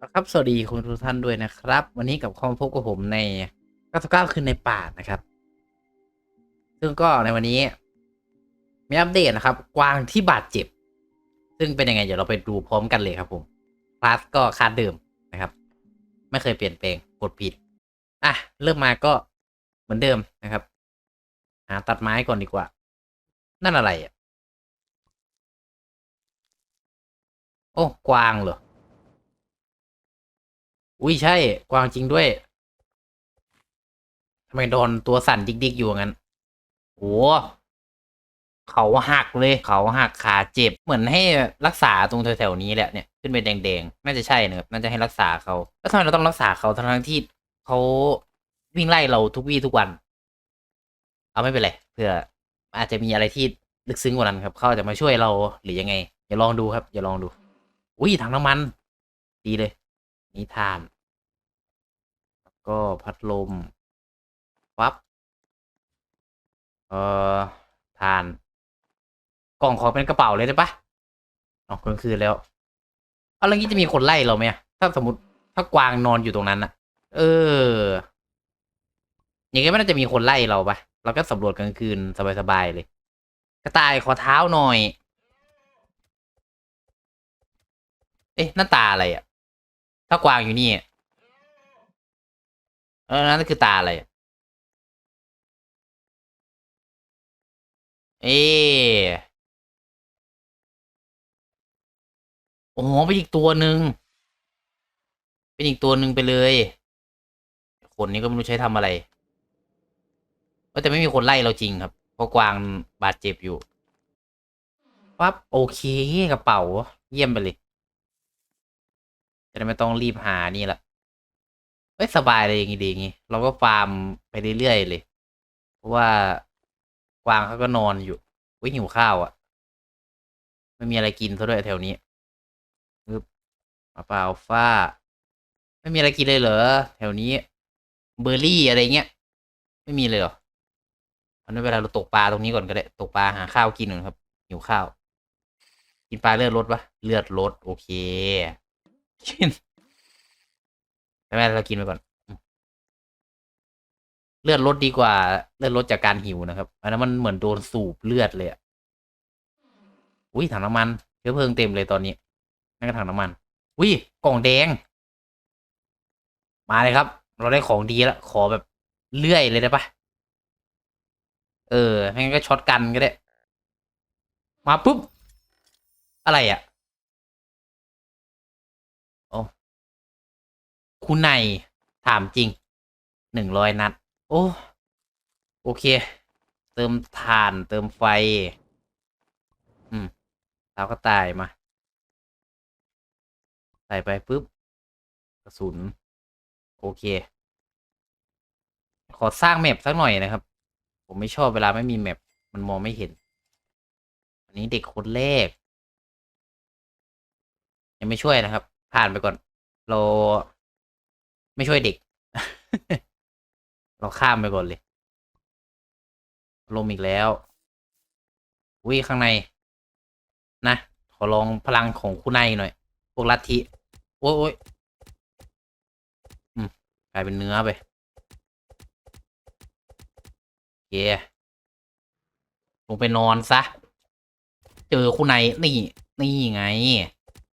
ครับ สวัสดีคุณทุกท่านด้วยนะครับ วันนี้กับความพบกับผมใน99คืนในป่านะครับ ซึ่งก็ในวันนี้ มีอัปเดตนะครับ กวางที่บาดเจ็บ ซึ่งเป็นยังไง เดี๋ยวเราไปดูพร้อมกันเลยครับผมคลาสก็คาดเดิมนะครับ ไม่เคยเปลี่ยนแปลงกดผิด อะ เริ่มมาก็เหมือนเดิมนะครับหาตัดไม้ก่อนดีกว่า นั่นอะไรอะ โอ้ กวางเหรอ อุ้ยใช่ กวางจริงด้วยทำไมโดนตัวสั่นดิกๆอยู่งั้นโอ้เขาหักเลยเขาหักขาเจ็บเหมือนให้รักษาตรงแถวๆนี้แหละเนี่ยขึ้นเป็นแดงๆน่าจะใช่นะครับน่าจะให้รักษาเขาแล้วทำไมเราต้องรักษาเขาทั้งที่เขาวิ่งไล่เราทุกวี่ทุกวัน เอาไม่เป็นไรเผื่ออาจจะมีอะไรที่ลึกซึ้งกว่านั้นครับเขาจะมาช่วยเราหรือยังไงอย่าลองดูครับอย่าลองดู อุ้ยถังน้ำมัน ดีเลย นิทาน แล้วก็พัดลมปั๊บเอ่อทาน กล่องขอเป็นกระเป๋าเลยได้ปะเอากลางคืนแล้ว เอาแล้วงี้จะมีคนไล่เราไหมถ้าสมมติถ้ากวางนอนอยู่ตรงนั้นอะเออ อย่างงี้ไม่น่าจะมีคนไล่เราปะเราก็สำรวจกลางคืนสบายๆเลย กระต่ายขอเท้าหน่อย เอ๊ะหน้าตาอะไรอะ ถ้ากวางอยู่นี่เออนั่นคือตาอะไรเอ๊โอ้โหเป็นอีกตัวหนึ่งเป็นอีกตัวหนึ่งไปเลยคนนี้ก็ไม่รู้ใช้ทำอะไรก็แต่ไม่มีคนไล่เราจริงครับ เพราะกวางบาดเจ็บอยู่ปั๊บโอเคกระเป๋าเยี่ยมไปเลย จะได้ไม่ต้องรีบหานี่แหละเอ้ยสบายเลยอย่างงี้ดีอย่างงี้ เราก็ฟาร์มไปเรื่อยๆเลย เพราะว่ากวางเขาก็นอนอยู่วิหิวข้าวอะ่ะ ไม่มีอะไรกินซะด้วยแถวนี้ปึ๊บมาเปล่าฟ้า ไม่มีอะไรกินเลยเหรอแถวนี้ เบอร์รี่อะไรเงี้ย ไม่มีเลยเหรออันนี้เวลาเราตกปลาตรงนี้ก่อนก็ได้ ตกปลาหาข้าวกินก่อนครับ หิวข้าว กินปลาเลือดลดปะเลือดลดโอเค กินไม่เป็นไรเรากินไปก่อน เลือดลดดีกว่า เลือดลดจากการหิวนะครับ อันนั้นมันเหมือนโดนสูบเลือดเลยอะอุ้ยถังน้ำมันเชื้อเพลิงเต็มเลยตอนนี้นั่นก็ถังน้ำมันอุ้ยกล่องแดง มาเลยครับ เราได้ของดีแล้วขอแบบเลื่อยเลยได้ปะเออไม่งั้นก็ช็อตกันก็ได้ มาปุ๊บ อะไรอะ่ะ คุณนถามจริงหนึ่งร้อยนัด โอ้ โอเค เติมถ่านเติมไฟ อืมเราก็ตายมา ใส่ไปปุ๊บ กระสุน โอเค ขอสร้างแมปสักหน่อยนะครับ ผมไม่ชอบเวลาไม่มีแมปมันมองไม่เห็น อันนี้เด็กคนแรก ยังไม่ช่วยนะครับ ผ่านไปก่อน เรา ไม่ช่วยเด็ก เราข้ามไปก่อนเลย ลมอีกแล้ววิข้างใน นะ ขอลองพลังของคุณนายหน่อย พวกลัทธิ โอ้ยโอ้ยอืมกลายเป็นเนื้อไปโอเคลงไปนอนซะ เจอคุณนายนี่ นี่ไง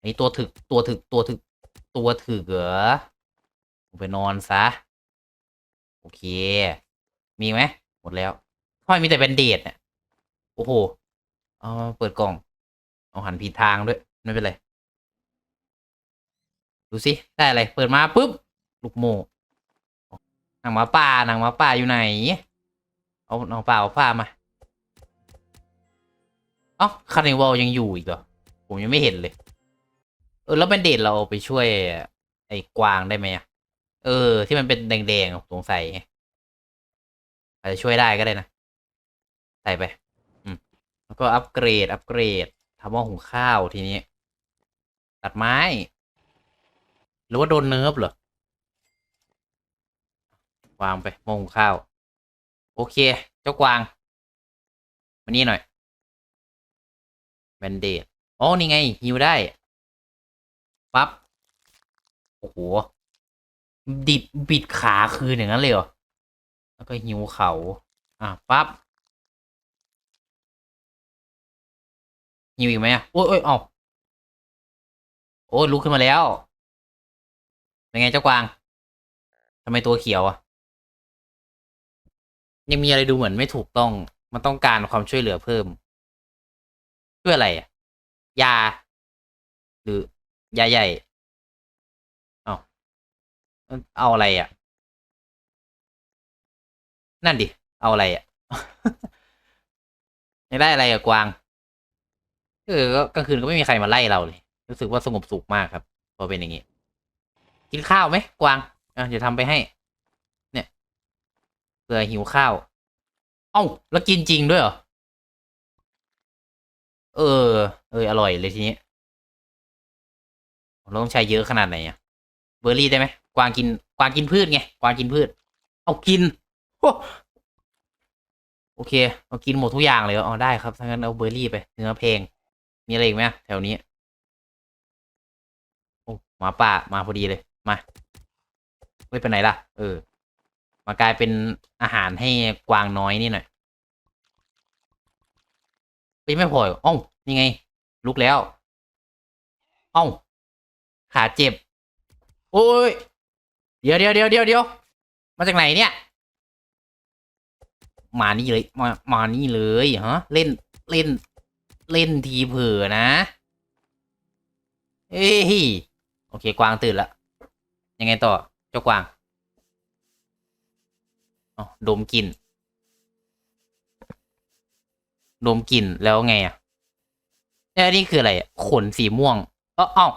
ไอตัวถึกตัวถึกตัวถึกตัวถึกเหรอ ไปนอนซะ โอเค มีไหมหมดแล้วทำไมมีแต่แบนเดดเนี่ยโอ้โหเอาเปิดกล่อง เอาหันผิดทางด้วย ไม่เป็นไร ดูสิ ได้อะไร เปิดมาปุ๊บ ลูกโมหนังหมาป่าหนังหมาป่าอยู่ไหน เอาหนังป่าเอาผ้ามาเอ้าคาร์นิวัลยังอยู่อีกเหรอ ผมยังไม่เห็นเลย เออ แล้วแบนเดดเราเอาไปช่วย ไอ้กวางได้ไหมอะ เออ ที่มันเป็นแดงๆสงสัยอาจจะช่วยได้ก็ได้นะ ใส่ไป อืม แล้วก็อัปเกรด อัปเกรดทำหม้อหุงข้าวทีนี้ ตัดไม้ หรือว่าโดนเนิร์ฟเหรอ วางไปหม้อหุงข้าว โอเค เจ้ากวาง มานี่หน่อยแบนเดดอ๋อ นี่ไงฮิวได้ ปั๊บ โอ้โห ดิดบิดขาคืนอย่างนั้นเลยเหรอ แล้วก็หิวเขา อะปั๊บหิวอีกไหมอะ โอ้ยโอ้ยเอาโอ้ยลุกขึ้นมาแล้วเป็นไงเจ้ากวางทำไมตัวเขียวอะ ยังมีอะไรดูเหมือนไม่ถูกต้อง มันต้องการความช่วยเหลือเพิ่ม ช่วยอะไรอะ ยา หรือยาใหญ่ เอาอะไรอะ นั่นดิ เอาอะไรอะไม่ได้อะไรกับกวางเออก็กลางคืนก็ไม่มีใครมาไล่เราเลย รู้สึกว่าสงบสุขมากครับ พอเป็นอย่างนี้ กินข้าวไหมกวางอะเดี๋ยวทำไปให้ เนี่ยเผื่อหิวข้าว เอ้า แล้วกินจริงด้วยเหรอ เออ เอออร่อยเลยทีนี้เราต้องใช้เยอะขนาดไหนอะ เบอร์รี่ได้ไหม กวางกินกวางกินพืชไงกวางกินพืช เอากินโอเคเอากินหมดทุกอย่างเลยเหรออ๋อได้ครับถ้างั้นเอาเบอร์รี่ไปเนื้อเพลงมีอะไรอีกไหมแถวนี้โอ้หมาป่ามาพอดีเลยมาไม่ไปไหนล่ะ เออ มากลายเป็นอาหารให้กวางน้อยนี่หน่อยไปไม่พออีกเอ้านี่ไง ลุกแล้วอ้าขาเจ็บ โอ้ย เดี๋ยวเดี๋ยวเดี๋ยวเดี๋ยวเดี๋ยวมาจากไหนเนี่ย มานี่เลยมามานี่เลยฮะเล่นเล่น เล่นทีเผลอนะเอ้ยโอเคกวางตื่นละยังไงต่อเจ้ากวางอ๋อดมกลิ่นดมกลิ่นแล้วไงอะแล้วนี่คืออะไรขนสีม่วงเอ้าเอ้า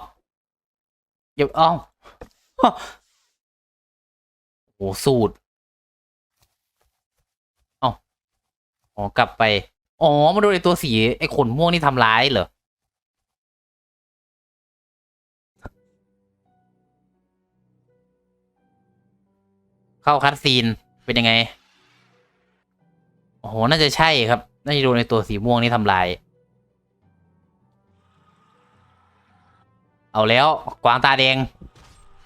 เดี๋ยวเอ้า โอ้สูตรเอ้าอ๋อกลับไป อ๋อ มาดนไอตัวสีไอขนม่วงนี่ทำร้ายเหรอ เข้าคัดซีน เป็นยังไง โอ้โห น่าจะใช่ครับ น่าจะโดนในตัวสีม่วงนี่ทำลาย เอาแล้ว กวางตาแดง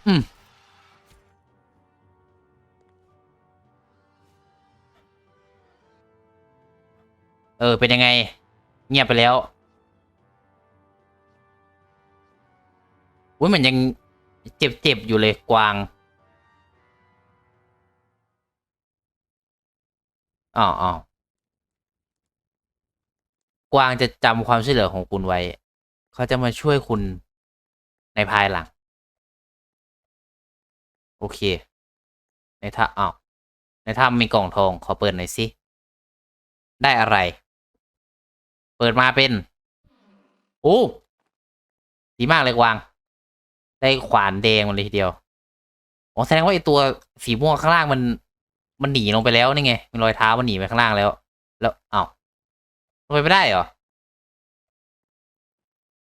อืม ออเป็นยังไง เงียบไปแล้วอุ้ยมันยังเจ็บๆอยู่เลยกวางอ๋ออ๋อกวางจะจำความช่วยเหลือของคุณไว้ เขาจะมาช่วยคุณในภายหลัง โอเค ในถ้าอ้าวในถ้ำมีกล่องทอง ขอเปิดหน่อยสิ ได้อะไร ปิดมาเป็น โอ้ดีมากเลยกวาง ได้ขวานแดงมาเลยทีเดียวอ๋อแสดงว่าไอตัวสีม่วงข้างล่างมัน มันหนีลงไปแล้วนี่ไงมีรอยเท้ามันหนีไปข้างล่างแล้ว แล้วเอ้าลงไปไม่ได้เหรอ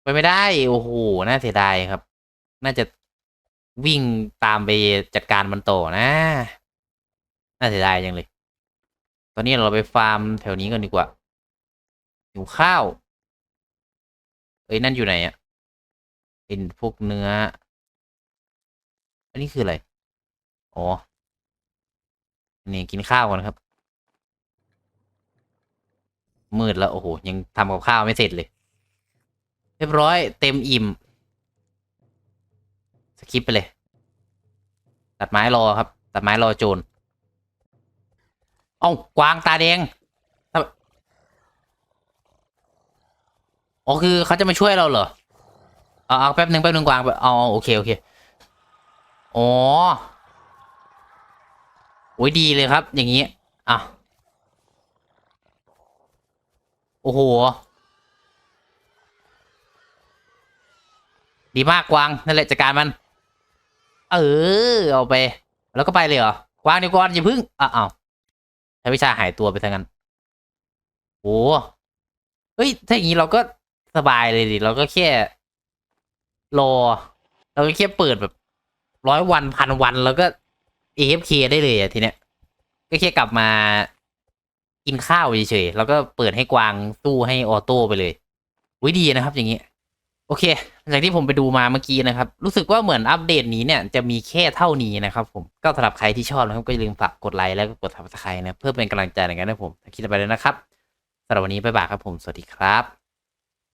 ไปไม่ได้ โอ้โหน่าเสียดายครับ น่าจะวิ่งตามไปจัดการมันโตนะ น่าเสียดายจังเลย ตอนนี้เราไปฟาร์มแถวนี้กันดีกว่า หิวข้าว เอ้ย นั่นอยู่ไหนอะเป็นพวกเนื้อ อันนี้คืออะไร อ๋อ นี่กินข้าวก่อนครับ มืดแล้ว โอ้โห ยังทำกับข้าวไม่เสร็จเลย เรียบร้อย เต็มอิ่มสคิปไปเลย ตัดไม้รอครับ ตัดไม้รอโจร เอ้ากวางตาแดงทำ อ๋อคือเขาจะมาช่วยเราเหรอเอาเอาแป๊บหนึ่งแป๊บหนึ่งกวางอ๋อโอเคโอเคอ๋อโอ้ยดีเลยครับ อย่างนี้อะโอ้โห ดีมากกวางนั่นแหละจัดการมัน เออ เอาไป แล้วก็ไปเลยเหรอกวางเดี๋ยวก่อนอย่าพึ่งอ้าวใช้วิชาหายตัวไปซะงั้นโอ้เฮ้ยถ้าอย่างนี้เราก็ สบายเลยดิ เราก็แค่รอ เราก็แค่เปิดแบบร้อยวันพันวันแล้วก็ AFK ได้เลยอะทีเนี้ย ก็แค่กลับมากินข้าวเฉยๆ แล้วก็เปิดให้กวางสู้ให้ออโต้ไปเลยวิดีนะครับอย่างนี้ โอเคหลังจากที่ผมไปดูมาเมื่อกี้นะครับ รู้สึกว่าเหมือนอัปเดตนี้เนี่ยจะมีแค่เท่านี้นะครับผม ก็สำหรับใครที่ชอบนะครับ ก็อย่าลืมฝากกดไลค์แล้วก็กดทับสไครต์นะเพื่อเป็นกำลังใจในการให้ผมคิดไปเลยนะครับสำหรับวันนี้บ๊ายบายครับผม สวัสดีครับ